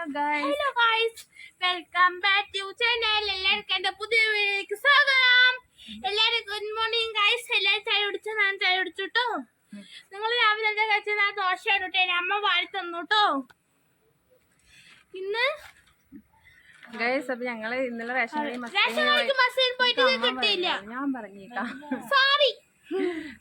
Hello guys hello guys welcome back to channel എല്ലാവർക്കും എന്റെ പുതിയ വീഡിയോയിലേക്ക് സ്വാഗതം. എല്ലാവരും ഗുഡ് മോർണിംഗ് ഗൈസ് എല്ലാവരും ചായ കുടിച്ചു? ഞാൻ ചായ കുടിച്ചു കേട്ടോ നിങ്ങൾ രാവിലെ എന്താ കഴിച്ചത്? ആ ദോശ ഇടട്ടെ. അമ്മ വാരി തന്നു കേട്ടോ ഇന്ന് ഗൈസ് അപ്പൊ ഞങ്ങൾ ഇന്നലെ റേഷൻ റേഷൻ പോയിട്ട് കിട്ടിയില്ല. ഞാൻ പറഞ്ഞേക്കാം. സോറി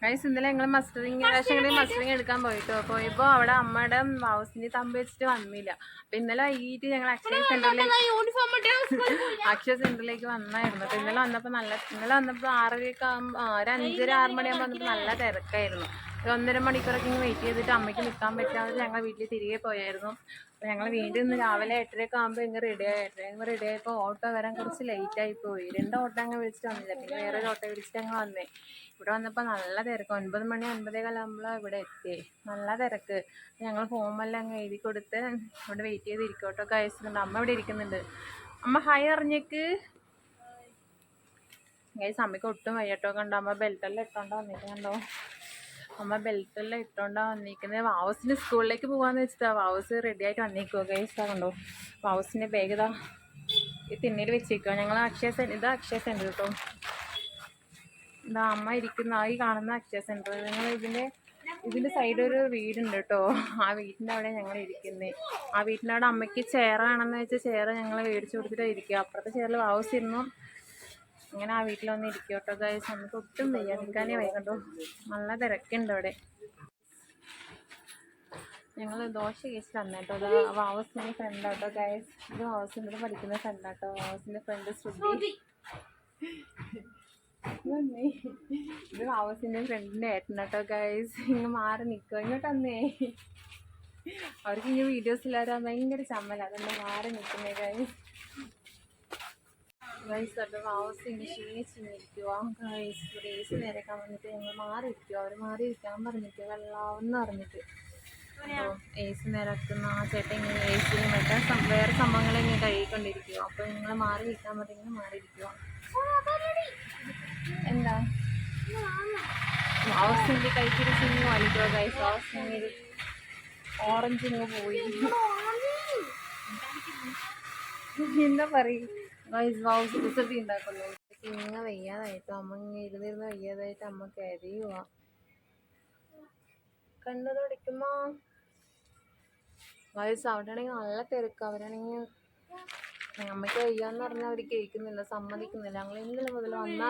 ഗൈസ് ഇന്നലെ ഞങ്ങൾ മസ്റ്ററിങ് കടയിൽ മസ്റ്ററിങ് എടുക്കാൻ പോയിട്ടോ. പോയപ്പോ അവിടെ അമ്മയുടെ ഹൗസിന്റെ തമ്പ് വെച്ചിട്ട് വന്നില്ല. അപ്പൊ ഇന്നലെ വൈകിട്ട് ഞങ്ങൾ അക്ഷയ സെന്ററിൽ യൂണിഫോം അക്ഷയ സെന്ററിലേക്ക് വന്നായിരുന്നു. അപ്പൊ ഇന്നലെ വന്നപ്പോ നല്ല ഇന്നലെ വന്നപ്പോ ആറരയൊക്കെ ആകുമ്പോ ഒരു അഞ്ചര ആറ് മണിയാകുമ്പോ വന്നപ്പോ നല്ല തിരക്കായിരുന്നു. ഒന്നര മണിക്കൂറൊക്കെ ഇങ്ങനെ വെയിറ്റ് ചെയ്തിട്ട് അമ്മയ്ക്ക് നിൽക്കാൻ പറ്റാതെ ഞങ്ങൾ വീട്ടിൽ തിരികെ പോയായിരുന്നു. അപ്പൊ ഞങ്ങൾ വീണ്ടും ഇന്ന് രാവിലെ എട്ടരയൊക്കെ ആകുമ്പോൾ ഇങ്ങനെ റെഡി ആയി. എട്ടര റെഡി ആയപ്പോൾ ഓട്ടോ വരാൻ കുറച്ച് ലേറ്റ് ആയി പോയി. രണ്ട് ഓട്ടോ അങ്ങ് വിളിച്ചിട്ട് വന്നില്ല. പിന്നെ വേറെ ഒരു ഓട്ടോ വിളിച്ചിട്ട് അങ്ങ് വന്നേ. ഇവിടെ വന്നപ്പോൾ നല്ല തിരക്ക്. ഒൻപത് മണി ഒൻപതേ കാലാകുമ്പോൾ ഇവിടെ എത്തി നല്ല തിരക്ക്. ഞങ്ങൾ ഫോമെല്ലാം അങ്ങ് എഴുതി കൊടുത്ത് ഇവിടെ വെയിറ്റ് ചെയ്ത് ഇരിക്കോട്ടോ കഴിച്ചിട്ടുണ്ട് അമ്മ ഇവിടെ ഇരിക്കുന്നുണ്ട്. അമ്മ ഹായ് അറിഞ്ഞേക്ക് ഗൈസ് അമ്മയ്ക്ക് ഒട്ടും വയ്യട്ടോ കണ്ടോ അമ്മ ബെൽറ്റെല്ലാം ഇട്ടോണ്ടാ വന്നിരിക്കണ്ടോ അമ്മ ബെൽറ്റെല്ലാം ഇട്ടോണ്ടാ വന്നിരിക്കുന്നത് വാവസിന് സ്കൂളിലേക്ക് പോകാന്ന് വെച്ചിട്ടാ വാവസ് റെഡി ആയിട്ട് വന്നിരിക്കുവോ ഗൈസ് കണ്ടോ? വാവസിന്റെ ബാഗ് ഇതാ. ഈ തിണ്ണയിൽ വെച്ചിരിക്കുക ഞങ്ങൾ അക്ഷയ സെന്റർ ഇതാ അക്ഷയ സെന്റർ കേട്ടോ ഇതാ അമ്മ ഇരിക്കുന്ന ഈ കാണുന്ന അക്ഷയ സെന്റർ ഞങ്ങൾ ഇതിന്റെ ഇതിന്റെ സൈഡ് ഒരു വീടുണ്ട് കേട്ടോ ആ വീട്ടിന്റെ അവിടെ ഞങ്ങൾ ഇരിക്കുന്നത് ആ വീട്ടിന്റെ അവിടെ അമ്മയ്ക്ക് ചേറാണെന്ന് വെച്ചാൽ ചേർ ഞങ്ങൾ മേടിച്ചു കൊടുത്തിട്ടാണ് ഇരിക്കുക അപ്പുറത്തെ ചേറിൽ വാവസ് ഇരുന്നു. അങ്ങനെ ആ വീട്ടിൽ ഒന്ന് ഇരിക്കും കേട്ടോ ഗൈസ് നമുക്ക് ഒട്ടും വയ്യ. നിൽക്കാനേ വയ്യ നല്ല തിരക്കുണ്ട് അവിടെ. ഞങ്ങൾ ദോശ കഴിച്ച് തന്നേട്ടോ. അത് വാവസിന്റെ ഫ്രണ്ട് കേട്ടോ ഗൈസ് ഇത് വാവസിന്റെ പഠിക്കുന്ന ഫ്രണ്ട് കേട്ടോ വാവസിന്റെ ഫ്രണ്ട് ശ്രുതി. ഇത് വാവസിന്റെ ഫ്രണ്ടിന്റെ ഏട്ടനട്ടോ ഗൈസ് ഇങ്ങ് മാറി നിൽക്കുക ഇങ്ങോട്ട് വന്നേ. അവർക്ക് ഇങ്ങനെ വീഡിയോസ് എല്ലാവരും ഭയങ്കര ചമ്മല. അതുകൊണ്ട് മാറി നിൽക്കുന്നേ ഗൈസ് ഗൈസ് അവരുടെ ഹൗസ് ഇങ്ങനെ ക്ഷീണിച്ചിരിക്കുക ഗൈസ് ഗ്രേസ് നേരേക്കാൻ വന്നിട്ട് ഞങ്ങൾ മാറിയിരിക്കുക അവർ മാറിയിരിക്കാൻ പറഞ്ഞിട്ട് വെള്ളാവെന്ന് പറഞ്ഞിട്ട്. അപ്പോൾ സി നേരാക്കുന്ന ആ ചേട്ടൻ ഇങ്ങനെ മറ്റേ സം- വേറെ സംഭവങ്ങളെ ഇങ്ങനെ കഴുകിക്കൊണ്ടിരിക്കുക അപ്പോൾ നിങ്ങൾ മാറി നിൽക്കാൻ പറഞ്ഞെങ്കിൽ മാറിയിരിക്കുക എന്താ? വാവസിന്റെ കൈക്കിരി ചിങ്ങ് വലിക്കുക ഗൈസ് വാവസിന് ഓറഞ്ച് ഇങ്ങ് പോയി. എന്താ പറയും? ഗൈസ് വൗസ് കുസൃതി ഉണ്ടാക്കുന്നു ഇങ്ങനെ വയ്യാതായിട്ട് അമ്മ ഇങ്ങനെ ഇരുന്നിരുന്ന് വയ്യാതായിട്ട് അമ്മ കരയുക കണ്ണു തുടയ്ക്കുമ്പോ ഗൈസ് അവിടെ ആണെങ്കിൽ നല്ല തിരക്ക്. അവരാണെങ്കിൽ അമ്മയ്ക്ക് വയ്യാന്ന് പറഞ്ഞാൽ അവർ കേൾക്കുന്നില്ല സമ്മതിക്കുന്നില്ല. ഞങ്ങൾ ഇന്നലെ മുതൽ വന്നാൽ